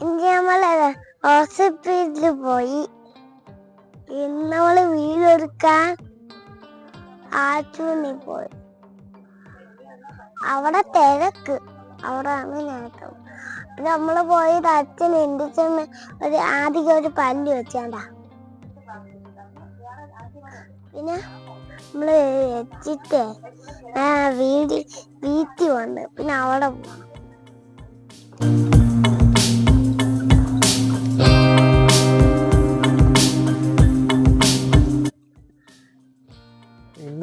നമ്മൾ ഹോസ്പിറ്റലിൽ പോയി. നമ്മൾ വീടെടുക്കാൻ ആറ്റൂണി പോയി. അവിടെ തിരക്ക്. അവിടെ അങ്ങനെയാട്ടോ നമ്മൾ പോയത് അച്ഛൻ എന്തിച്ചെന്ന് ഒരു ആദ്യം ഒരു പല്ല് വെച്ചാണ്ടാ. പിന്നെ നമ്മൾ വെച്ചിട്ട് വീട് വീട്ടിൽ വന്ന് പിന്നെ അവിടെ പോകണം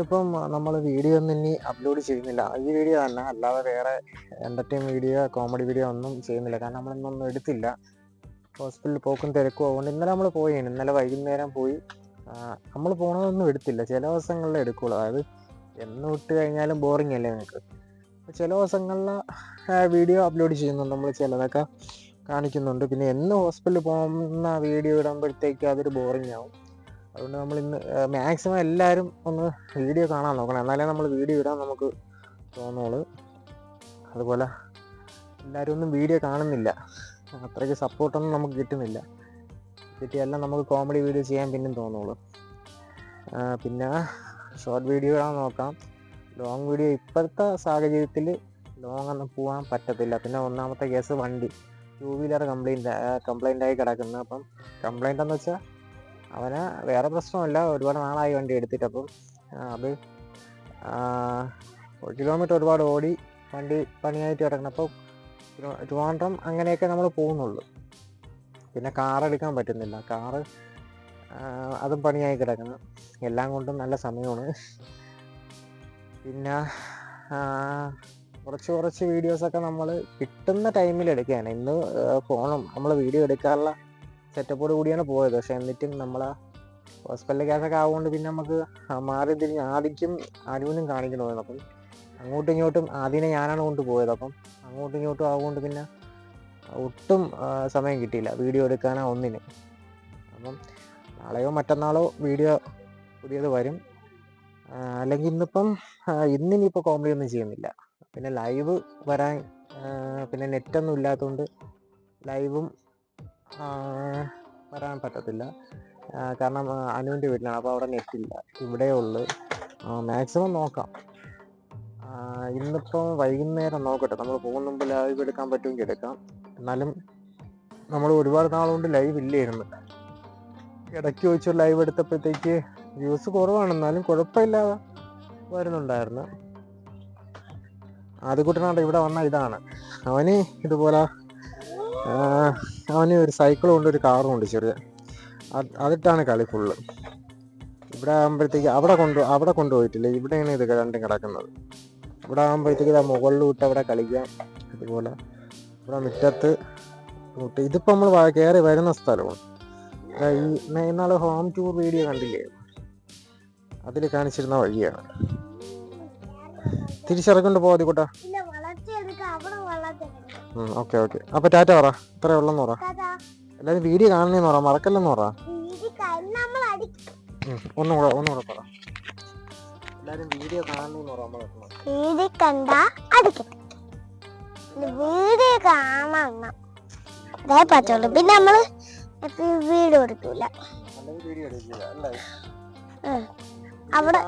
ഇന്നിപ്പം നമ്മൾ വീഡിയോ ഒന്നും ഇനി അപ്ലോഡ് ചെയ്യുന്നില്ല. ഈ വീഡിയോ തന്നെ. അല്ലാതെ വേറെ എന്റർടൈൻ വീഡിയോ കോമഡി വീഡിയോ ഒന്നും ചെയ്യുന്നില്ല. കാരണം നമ്മളൊന്നും എടുത്തില്ല. ഹോസ്പിറ്റലിൽ പോക്കും തിരക്കും അതുകൊണ്ട് ഇന്നലെ നമ്മൾ പോയി. ഇന്നലെ വൈകുന്നേരം പോയി. നമ്മൾ പോണതൊന്നും എടുത്തില്ല. ചില ദിവസങ്ങളിൽ എടുക്കുള്ളൂ. അതായത് എന്ന് വിട്ട് കഴിഞ്ഞാലും ബോറിംഗ് അല്ലേ നിങ്ങൾക്ക് ചില ദിവസങ്ങളിൽ വീഡിയോ അപ്ലോഡ് ചെയ്യുന്നുണ്ട്. നമ്മൾ ചിലതൊക്കെ കാണിക്കുന്നുണ്ട്. പിന്നെ എന്ന് ഹോസ്പിറ്റലിൽ പോകുന്ന വീഡിയോ ഇടുമ്പോഴത്തേക്ക് അതൊരു ബോറിംഗ് ആവും. അതുകൊണ്ട് നമ്മൾ ഇന്ന് മാക്സിമം എല്ലാവരും ഒന്ന് വീഡിയോ കാണാൻ നോക്കണം. എന്നാലേ നമ്മൾ വീഡിയോ ഇടാൻ നമുക്ക് തോന്നുള്ളൂ. അതുപോലെ എല്ലാവരും ഒന്നും വീഡിയോ കാണുന്നില്ല. അത്രയ്ക്ക് സപ്പോർട്ടൊന്നും നമുക്ക് കിട്ടുന്നില്ല. കിട്ടിയെല്ലാം നമുക്ക് കോമഡി വീഡിയോ ചെയ്യാൻ പിന്നെയും തോന്നുള്ളൂ. പിന്നെ ഷോർട്ട് വീഡിയോ ഇടാൻ നോക്കാം. ലോങ് വീഡിയോ ഇപ്പോഴത്തെ സാഹചര്യത്തിൽ ലോങ് ഒന്നും പോകാൻ പറ്റത്തില്ല. പിന്നെ ഒന്നാമത്തെ കേസ് വണ്ടി. ടൂ വീലർ കംപ്ലൈന്റ് കംപ്ലൈന്റ് ആയി കിടക്കുന്നു. അപ്പം കംപ്ലൈന്റ് എന്ന് വെച്ചാൽ അവന് വേറെ പ്രശ്നമല്ല ഒരുപാട് നാളായി വണ്ടി എടുത്തിട്ട്. അപ്പം അത് കിലോമീറ്റർ ഒരുപാട് ഓടി വണ്ടി പണിയായിട്ട് കിടക്കണം അപ്പോൾ ട്രിവാൻഡ്രം അങ്ങനെയൊക്കെ നമ്മൾ പോകുന്നുള്ളൂ. പിന്നെ കാർ എടുക്കാൻ പറ്റുന്നില്ല. കാറ് അതും പണിയായി കിടക്കുന്നു. എല്ലാം കൊണ്ടും നല്ല സമയമാണ്. പിന്നെ കുറച്ച് കുറച്ച് വീഡിയോസൊക്കെ നമ്മൾ കിട്ടുന്ന ടൈമിൽ എടുക്കുകയാണ്. ഇന്ന് ഫോണും നമ്മൾ വീഡിയോ എടുക്കാനുള്ള സെറ്റപ്പോട് കൂടിയാണ് പോയത്. പക്ഷെ എന്നിട്ടും നമ്മളാ ഹോസ്പിറ്റലിലെ കേസൊക്കെ ആവുകൊണ്ട് പിന്നെ നമുക്ക് മാറി തിരിഞ്ഞ് ആദ്യം അനുവിനും കാണിക്കണമായിരുന്നു. അപ്പം അങ്ങോട്ടും ഇങ്ങോട്ടും ആദ്യമേ ഞാനാണ് കൊണ്ടുപോയത് അപ്പം അങ്ങോട്ടും ഇങ്ങോട്ടും ആവുകൊണ്ട് പിന്നെ ഒട്ടും സമയം കിട്ടിയില്ല. വീഡിയോ എടുക്കാനോ ഒന്നിന്. അപ്പം നാളെയോ മറ്റന്നാളോ വീഡിയോ പുതിയത് വരും. അല്ലെങ്കിൽ ഇന്നിപ്പം ഇന്നിനിപ്പോൾ കോമഡി ഒന്നും ചെയ്യുന്നില്ല. പിന്നെ ലൈവ് വരാൻ പിന്നെ നെറ്റൊന്നും ഇല്ലാത്തതുകൊണ്ട് ലൈവും വരാൻ പറ്റത്തില്ല. കാരണം അനുവിന്റെ വീട്ടിലാണ്. അപ്പോൾ അവിടെ നെറ്റില്ല ഇവിടെ ഉള്ളു. മാക്സിമം നോക്കാം. ഇന്നിപ്പോൾ വൈകുന്നേരം നോക്കട്ടെ. നമ്മൾ പോകുന്ന മുമ്പ് ലൈവ് എടുക്കാൻ പറ്റുമെങ്കിൽ എടുക്കാം. എന്നാലും നമ്മൾ ഒരുപാട് നാളുകൊണ്ട് ലൈവ് ഇല്ലായിരുന്നു ഇടയ്ക്ക് വെച്ച് ലൈവ് എടുത്തപ്പോഴത്തേക്ക് വ്യൂസ് കുറവാണ്. എന്നാലും കുഴപ്പമില്ലാതെ വരുന്നുണ്ടായിരുന്നു. ആദ്യ ആദ്യക്കുട്ടനാണ്ട് ഇവിടെ വന്ന ഇതാണ്. അവന് ഇതുപോലെ അവന് ഒരു സൈക്കിളും ഉണ്ട് ഒരു കാറും ഉണ്ട് ചെറിയ. അത് അതിട്ടാണ് കളി ഫുള്ള് ഇവിടെ ആകുമ്പോഴത്തേക്ക് അവിടെ കൊണ്ട് അവിടെ കൊണ്ടുപോയിട്ടില്ല ഇവിടെയാണ് ഇത് രണ്ടും കിടക്കുന്നത്. ഇവിടെ ആകുമ്പോഴത്തേക്ക് ഇതാ മുകളിൽ വിട്ട് അവിടെ കളിക്കാം. അതുപോലെ ഇവിടെ മുറ്റത്ത് വിട്ട് ഇതിപ്പോൾ നമ്മൾ കയറി വരുന്ന സ്ഥലമാണ്. ഈ ഇന്നാൾ ഹോം ടൂർ വീഡിയോ കണ്ടില്ലേ? അതിൽ കാണിച്ചിരുന്ന വഴിയാണ്. തിരിച്ചിറക്കൊണ്ട് പോകാതി കൂട്ടാ ഓക്കെ ഓക്കെ. അപ്പൊ ടാറ്റ പറ. ഇത്രേ ഉള്ളെന്ന് പറ. എല്ലാരും വീഡിയോ കാണണേന്ന് പറ. മറക്കല്ലെന്ന് പറ. ഒന്നുകൂടെ ഒന്നുകൂടെ പറ. എല്ലാരും വീഡിയോ കാണണേന്ന് പറ വീഡിയോ കണ്ട വീഡിയോ കാണണം. അതേ പറ്റുള്ളൂ. പിന്നെ നമ്മൾ വീഡിയോ എടുക്കൂല. അവിടെ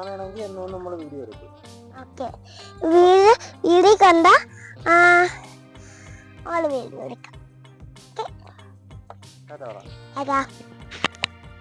വീഡിയോ കണ്ട ആ അവൾ വീഡിയോ എടുക്കാം ടാറ്റ പറ അതാ